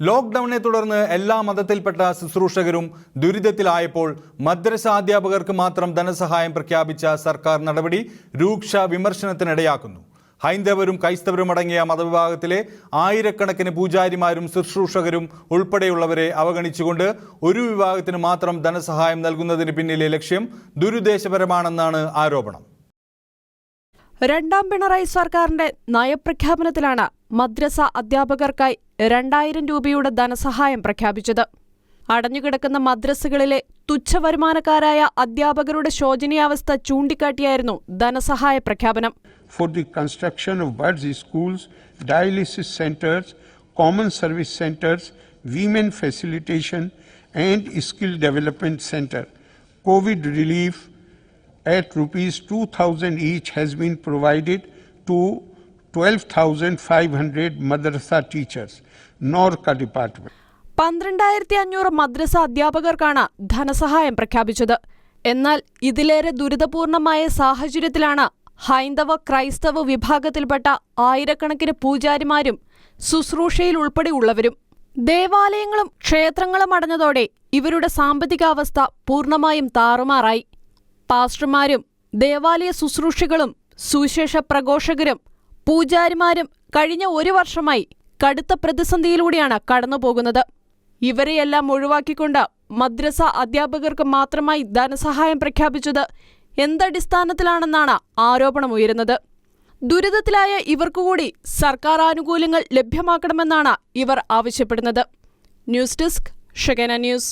ലോക്ക്ഡൌണിനെ തുടർന്ന് എല്ലാ മതത്തിൽപ്പെട്ട ശുശ്രൂഷകരും ദുരിതത്തിലായപ്പോൾ മദ്രസ അധ്യാപകർക്ക് മാത്രം ധനസഹായം പ്രഖ്യാപിച്ച സർക്കാർ നടപടി രൂക്ഷ വിമർശനത്തിനിടയാക്കുന്നു. ഹൈന്ദവരും ക്രൈസ്തവരും അടങ്ങിയ മതവിഭാഗത്തിലെ ആയിരക്കണക്കിന് പൂജാരിമാരും ശുശ്രൂഷകരും ഉൾപ്പെടെയുള്ളവരെ അവഗണിച്ചുകൊണ്ട് ഒരു വിഭാഗത്തിന് മാത്രം ധനസഹായം നൽകുന്നതിന് പിന്നിലെ ലക്ഷ്യം ദുരുദ്ദേശപരമാണെന്നാണ് ആരോപണം. രണ്ടാം പിണറായി സർക്കാരിന്റെ നയപ്രഖ്യാപനത്തിലാണ് മദ്രസ അധ്യാപകർക്കായി രണ്ടായിരം രൂപയുടെ ധനസഹായം പ്രഖ്യാപിച്ചത് അടഞ്ഞുകിടക്കുന്ന മദ്രസകളിലെ തുച്ഛവരുമാനക്കാരായ അധ്യാപകരുടെ ശോചനീയാവസ്ഥ ചൂണ്ടിക്കാട്ടിയായിരുന്നു ധനസഹായ പ്രഖ്യാപനം for the construction of buds schools dialysis centers, common service centers, women facilitation and skill development center. Covid relief at rupees 2000 each has been provided to 12,500 madrasa teachers, Norca department. പന്ത്രണ്ടായിരത്തി അഞ്ഞൂറ് മദ്രസ അധ്യാപകർക്കാണ് ധനസഹായം പ്രഖ്യാപിച്ചത്. എന്നാൽ ഇതിലേറെ ദുരിതപൂർണമായ സാഹചര്യത്തിലാണ് ഹൈന്ദവ ക്രൈസ്തവ വിഭാഗത്തിൽപ്പെട്ട ആയിരക്കണക്കിന് പൂജാരിമാരും ശുശ്രൂഷയിൽ ഉൾപ്പെടെയുള്ളവരും. ദേവാലയങ്ങളും ക്ഷേത്രങ്ങളും അടഞ്ഞതോടെ ഇവരുടെ സാമ്പത്തികാവസ്ഥ പൂർണമായും താറുമാറായി. പാസ്റ്റർമാരും ദേവാലയ ശുശ്രൂഷകളും സുവിശേഷ പ്രഘോഷകരും പൂജാരിമാരും കഴിഞ്ഞ ഒരു വർഷമായി കടുത്ത പ്രതിസന്ധിയിലൂടെയാണ് കടന്നുപോകുന്നത്. ഇവരെയെല്ലാം ഒഴിവാക്കിക്കൊണ്ട് മദ്രസ അധ്യാപകർക്ക് മാത്രമായി ധനസഹായം പ്രഖ്യാപിച്ചത് എന്തടിസ്ഥാനത്തിലാണെന്നാണ് ആരോപണമുയരുന്നത്. ദുരിതത്തിലായ ഇവർക്കുകൂടി സർക്കാർ ആനുകൂല്യങ്ങൾ ലഭ്യമാക്കണമെന്നാണ് ഇവർ ആവശ്യപ്പെടുന്നത്. ന്യൂസ് ഡെസ്ക് ഷെഗന ന്യൂസ്.